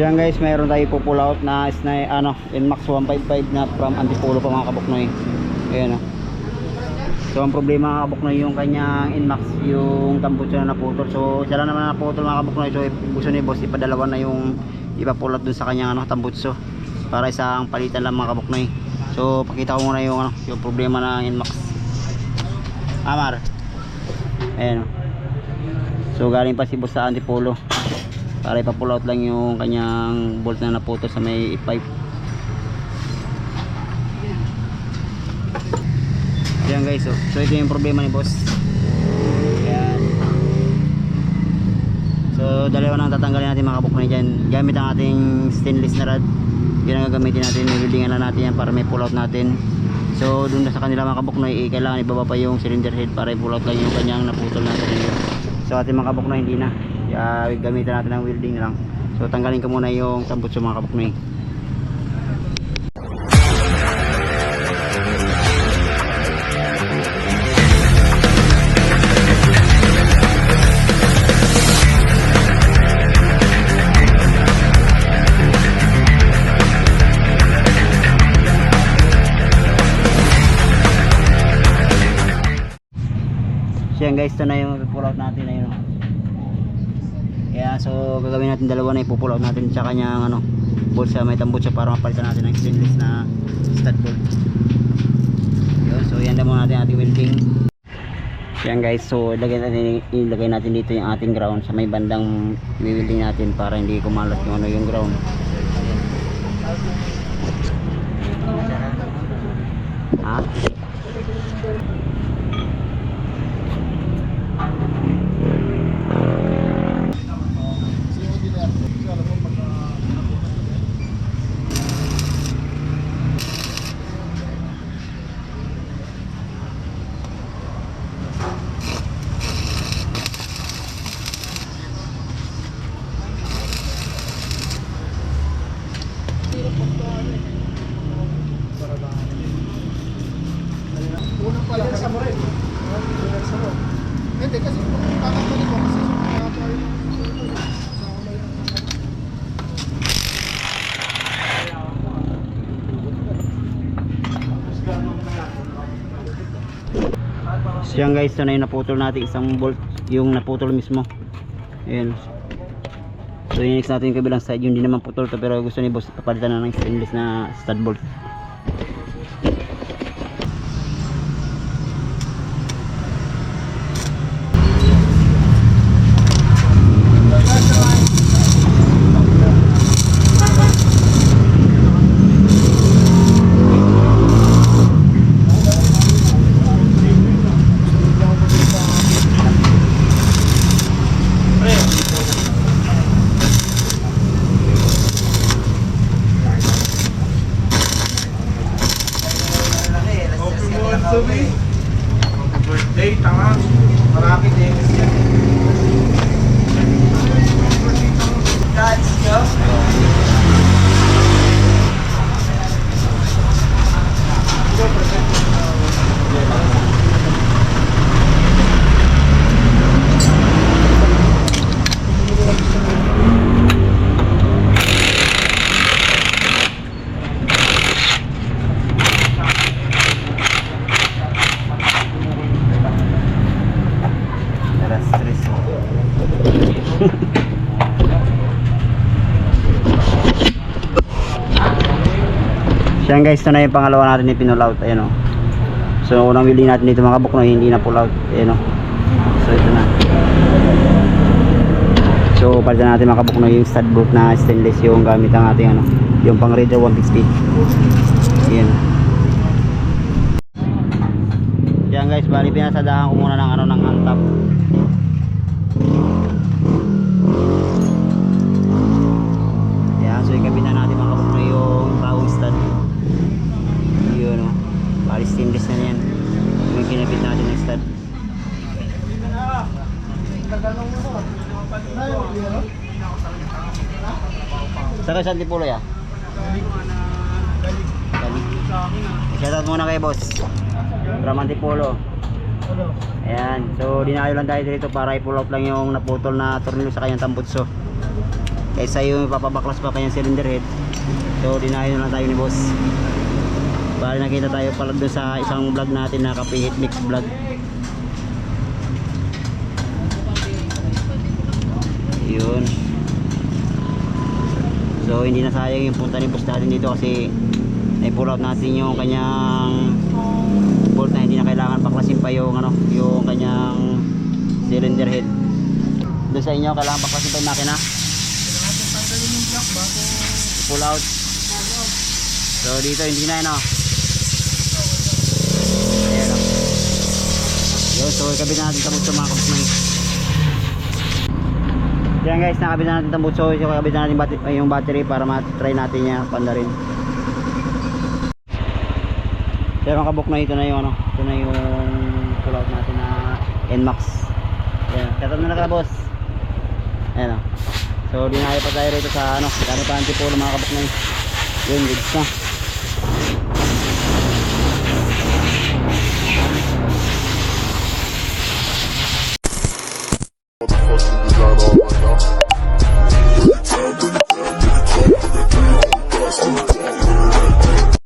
Yan guys, mayroon tayo po pull out na is na ano, Nmax 155 na from Antipolo pa mga kabuknoy. Ayan oh. So ang problema mga kabuknoy yung kanyang Nmax yung tambutso na naputol. So siya lang naman na naputol mga kabuknoy. So gusto ni boss ipadalawa na yung ipapulot dun sa kanyang ano, tambutso para isang palitan lang mga kabuknoy. So pakita ko muna yung ano, yung problema ng Nmax. Amar. Ayan oh. So galing pa si boss sa Antipolo para ipa-pull out lang yung kanyang bolt na naputo sa may pipe. Yan guys. Oh. so ito yung problema ni boss. Yan so dalawa nang tatanggalin natin mga kabuknay dyan. Gamit ang ating stainless na rod. Yun ang gagamitin natin. Nilidingan lang natin yan para may pull out natin. So dun na sa kanila mga kabuknoy eh, kailangan ibaba pa yung cylinder head para i-pull out lang yung kanyang naputol na cylinder. So ating mga kabuknoy hindi na kaya gamitin natin ng welding lang so tanggalin ko muna yung tambutso mga kabuknoy So yan guys, ito na yung pull out natin na yun. Kaya so gagawin natin dalawa na ipupull out natin sa kanyang ano, bolt sa may tambutso para mapalitan natin ng stainless na stud bolt. Yun, so yan na muna natin ating welding. Yan guys, so ilagay natin, ilagay natin dito yung ating ground sa may bandang welding natin para hindi kumalat yung ano yung ground. Hindi kasi kung kakatuloy ko kasi sa ulo yung So yan guys, ito na yung naputol natin isang bolt yung naputol mismo. Ayan. So yung next natin yung kabilang side, yung hindi naman putol to pero gusto ni boss papalitan na ng stainless na stud bolt. Happy birthday! Tanga. Marami din. Guys, yo. 3. Siyan guys, ito na yung pangalawa natin ni pinull out. Ayan o. So unang wheeling natin dito mga kabukno, hindi na pull out. Ayan o. So ito na. So palitan natin mga kabukno yung stud bolt na stainless yung gamit ang ating ano, yung pang Raider 160. Ayan. Yan guys, bali pinasadahan ko muna ng ano ng antap. Yan, so ikabit na natin mga kapatid yung bawang stud. Yun o. Bali stainless na yan. Yung kinabit natin ng stud. Sa Antipulo ya? Galing. Shoutout muna kay boss. From Antipolo. Ayan. So dinayo lang tayo dito para i-pull out lang yung naputol na tornilyo sa kanyang tambutso. kaysa yung papabaklas pa kanyang cylinder head so na lang tayo ni boss para nakita tayo pala doon sa isang vlog natin na kapihit mix vlog yun so hindi na sayang yung punta ni boss natin dito kasi na-pull out natin yung kanyang na kailangan baklasin pa yung ano yung kanyang cylinder head. Doon sa inyo kailangan baklasin pa yung makina? Kailangan tanggalin yung block bago pull out. So dito hindi na ano? Ayan o yun so ikabit na natin tabot sa mga kapatid yan guys nakabit na natin tabot so ikabit na natin yung battery para matry natin niya panda rin pero ang kabok na ito na yung ano ito na yung pull natin na NMAX yan katap na na ka boss ayan o So dinayo pa tayo rito sa ano, dami pa antipulo mga kabak na yun. Yun, goods na. Motherfucking design all.